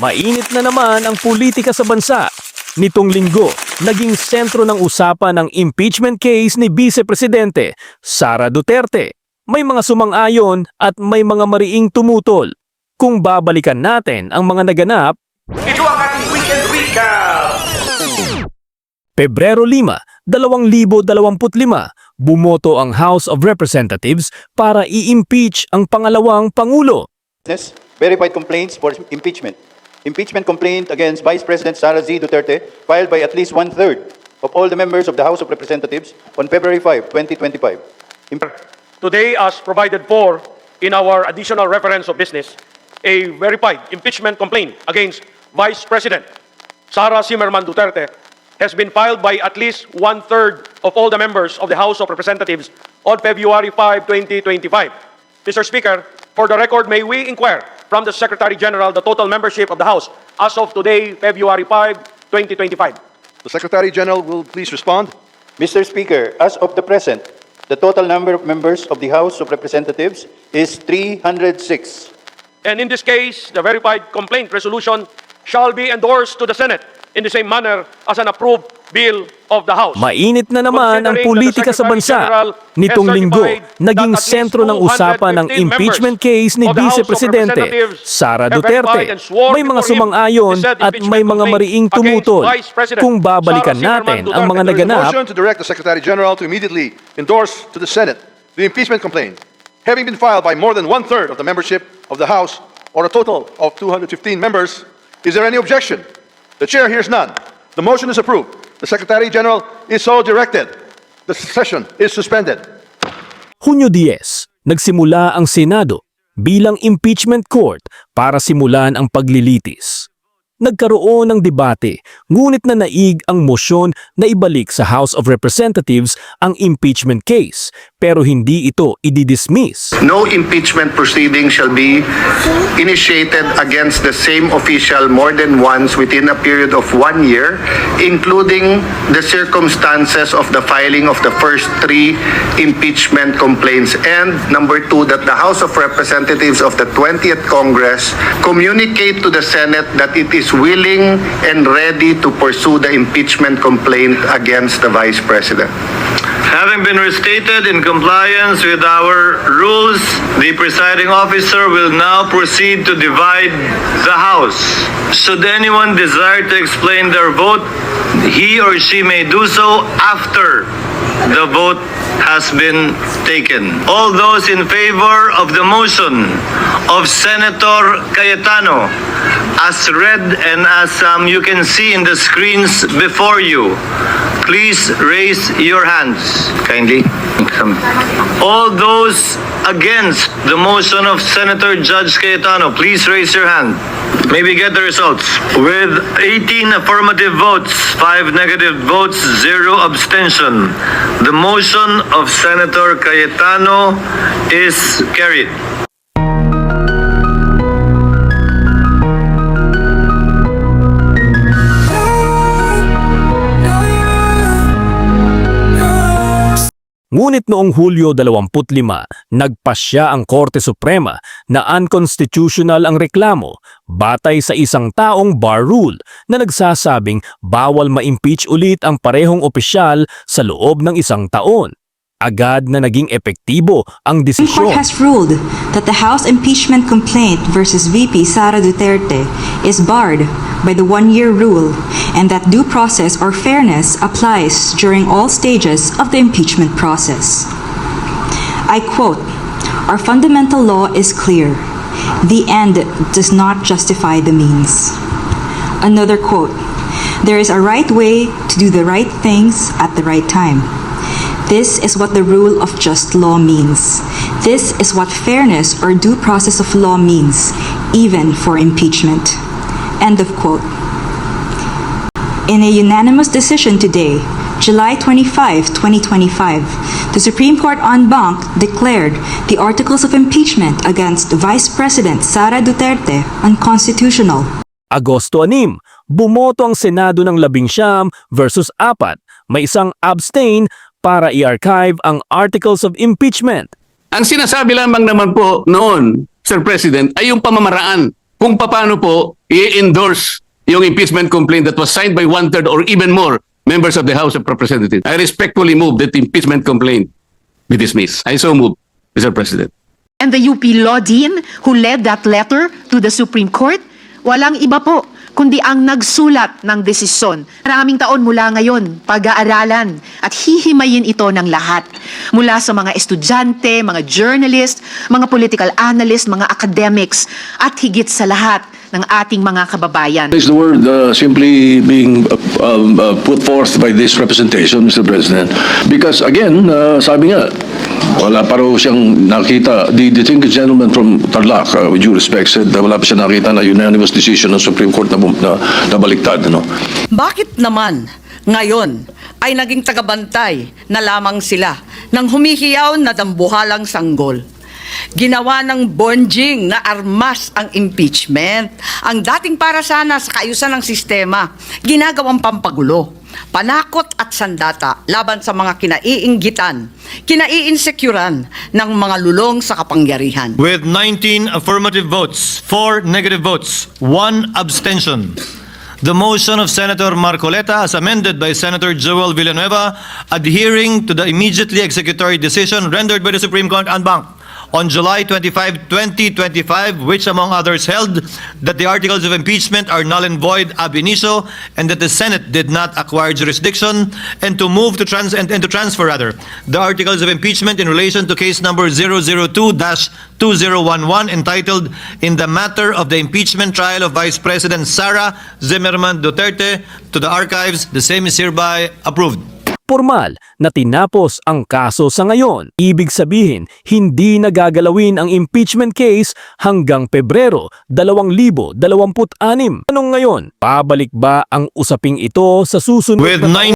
Mainit na naman ang politika sa bansa. Nitong linggo, naging sentro ng usapan ang impeachment case ni Vice Presidente Sara Duterte. May mga sumang-ayon at may mga mariing tumutol. Kung babalikan natin ang mga naganap, Ito ang ating weekend recap! Pebrero 5, 2025, bumoto ang House of Representatives para i-impeach ang pangalawang Pangulo. Business, verified complaints for impeachment. Impeachment complaint against Vice President Sara Z. Duterte filed by at least one-third of all the members of the House of Representatives on February 5, 2025. Imp- Today, as provided for in our additional reference of business, a verified impeachment complaint against Vice President Sara Zimmerman Duterte has been filed by at least one-third of all the members of the House of Representatives on February 5, 2025. Mr. Speaker, for the record, may we inquire from the Secretary General the total membership of the House as of today, February 5, 2025? The Secretary General will please respond. Mr. Speaker, as of the present, the total number of members of the House of Representatives is 306. And in this case, the verified complaint resolution shall be endorsed to the Senate in the same manner as an approved bill of the House. Mainit na naman ang politika sa bansa. Nitong linggo, naging sentro ng usapan ng 215 impeachment case ni Vice Presidente Sara Duterte. May mga sumang-ayon at may mga mariing tumutol. Kung babalikan natin ang mga Duterte. There is a naganap, motion to direct the Secretary General to immediately endorse to the Senate the impeachment complaint, having been filed by more than one-third of the membership of the House, or a total of 215 members. Is there any objection? The Chair hears none. The motion is approved. The Secretary General is so directed. The session is suspended. Hunyo 10, nagsimula ang Senado bilang impeachment court para simulan ang paglilitis. Nagkaroon ng debate, ngunit na naig ang motion na ibalik sa House of Representatives ang impeachment case, pero hindi ito ididismiss. No impeachment proceeding shall be initiated against the same official more than once within a period of one year, including the circumstances of the filing of the first three impeachment complaints. And number two, that the House of Representatives of the 20th Congress communicate to the Senate that it is willing and ready to pursue the impeachment complaint against the Vice President. Having been restated in compliance with our rules, the presiding officer will now proceed to divide the House. Should anyone desire to explain their vote, he or she may do so after the vote has been taken. All those in favor of the motion of Senator Cayetano, as read and as um, you can see in the screens before you, please raise your hands kindly. All those against the motion of Senator Judge Cayetano, please raise your hand. May we get the results. With 18 affirmative votes, 5 negative votes, 0 abstention, the motion of Senator Cayetano is carried. Ngunit noong Hulyo 25, nagpasya ang Korte Suprema na unconstitutional ang reklamo batay sa isang taong bar rule na nagsasabing bawal ma-impeach ulit ang parehong opisyal sa loob ng isang taon. Agad na naging epektibo ang desisyon. Court has ruled that the House impeachment complaint versus VP Sara Duterte is barred by the one-year rule and that due process or fairness applies during all stages of the impeachment process. I quote, Our fundamental law is clear. The end does not justify the means. Another quote, There is a right way to do the right things at the right time. This is what the rule of just law means. This is what fairness or due process of law means, even for impeachment. End of quote. In a unanimous decision today, July 25, 2025, the Supreme Court en banc declared the articles of impeachment against Vice President Sara Duterte unconstitutional. Agosto 6, bumoto ang Senado ng 11 versus 4, may isang abstain para i-archive ang Articles of Impeachment. Ang sinasabi lamang naman po noon, Sir President, ay yung pamamaraan kung paano po i-endorse yung impeachment complaint that was signed by one-third or even more members of the House of Representatives. I respectfully move that impeachment complaint be dismissed. I so move, Mr. President. And the UP Law Dean who led that letter to the Supreme Court, walang iba po kundi ang nagsulat ng desisyon. Maraming taon mula ngayon, pag-aaralan at hihimayin ito ng lahat. Mula sa mga estudyante, mga journalist, mga political analyst, mga academics, at higit sa lahat ng ating mga kababayan. Is the word uh, simply being uh, um, uh, put forth by this representation, Mr. President? Because again, uh, sabi nga, wala pa raw siyang nakita. The distinguished gentleman from Tarlac, uh, with due respect, said na wala pa siya nakita na unanimous decision ng Supreme Court na, na, na baliktad. Ano? Bakit naman ngayon ay naging tagabantay na lamang sila ng humihiyaw na dambuhalang sanggol? Ginawa ng bonjing na armas ang impeachment. Ang dating para sana sa kaayusan ng sistema, ginagawang pampagulo, panakot at sandata laban sa mga kinaiinggitan, kinaiinsecuran ng mga lulong sa kapangyarihan. With 19 affirmative votes, 4 negative votes, 1 abstention. The motion of Senator Marcoleta as amended by Senator Joel Villanueva adhering to the immediately executory decision rendered by the Supreme Court en banc on July 25, 2025, which among others held that the articles of impeachment are null and void ab initio and that the Senate did not acquire jurisdiction and to move to trans and, and to transfer rather the articles of impeachment in relation to case number 002-2011 entitled in the matter of the impeachment trial of Vice President Sara Zimmerman Duterte to the archives. The same is hereby approved. Formal na tinapos ang kaso sa ngayon. Ibig sabihin, hindi nagagalawin ang impeachment case hanggang Pebrero 2026. Anong ngayon? Pabalik ba ang usaping ito sa susunod With na